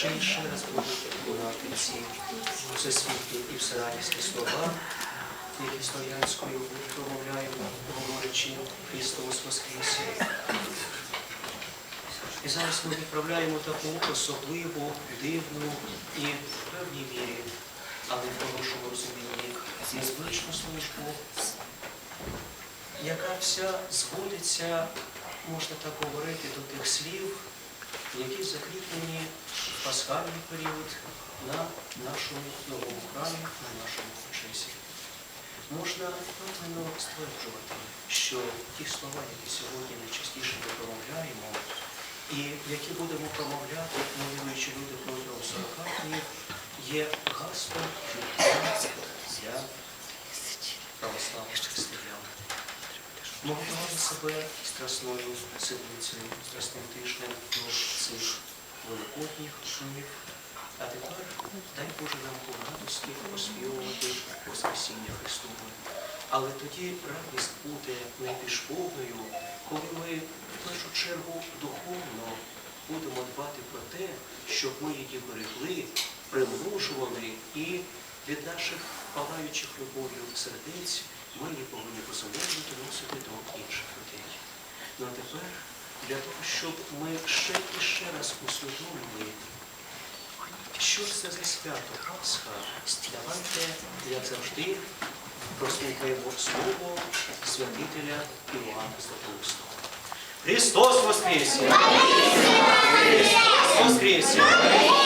ще і ще раз буду лунати ці всесвітні і всерадісні слова, які слов'янською промовляємо, говорячи Христос Воскресе. І зараз ми відправляємо таку особливу, дивну і в певній мірі, але в хорошому розумінні, незвичну службу, яка вся зводиться, можна так говорити, до тих слів, які закріплені в пасхальний період на нашому новому храмі, на нашому часі. Можна впевнено стверджувати, що ті слова, які сьогодні найчастіше ми промовляємо, і які будемо промовляти, навідуючи люди протягом 40 днів, є гаслом Ми готували себе страсною седмицею, страсним тижнем до цих великодніх днів. А тепер дай Боже нам у радості оспівувати Воскресіння Христове. Але тоді радість буде найбільш повною, коли ми в першу чергу духовно будемо дбати про те, щоб ми її берегли, примножували і від наших палаючих любов'ю сердець ми її повинні посилено доносити до інших людей. Ну а тепер для того, щоб ми ще і ще раз усвідомили, що це за свято Пасха, давайте, як завжди, прослухаємо слово святителя Іоанна Златоустого. Христос Воскресе! Христос Воскресе!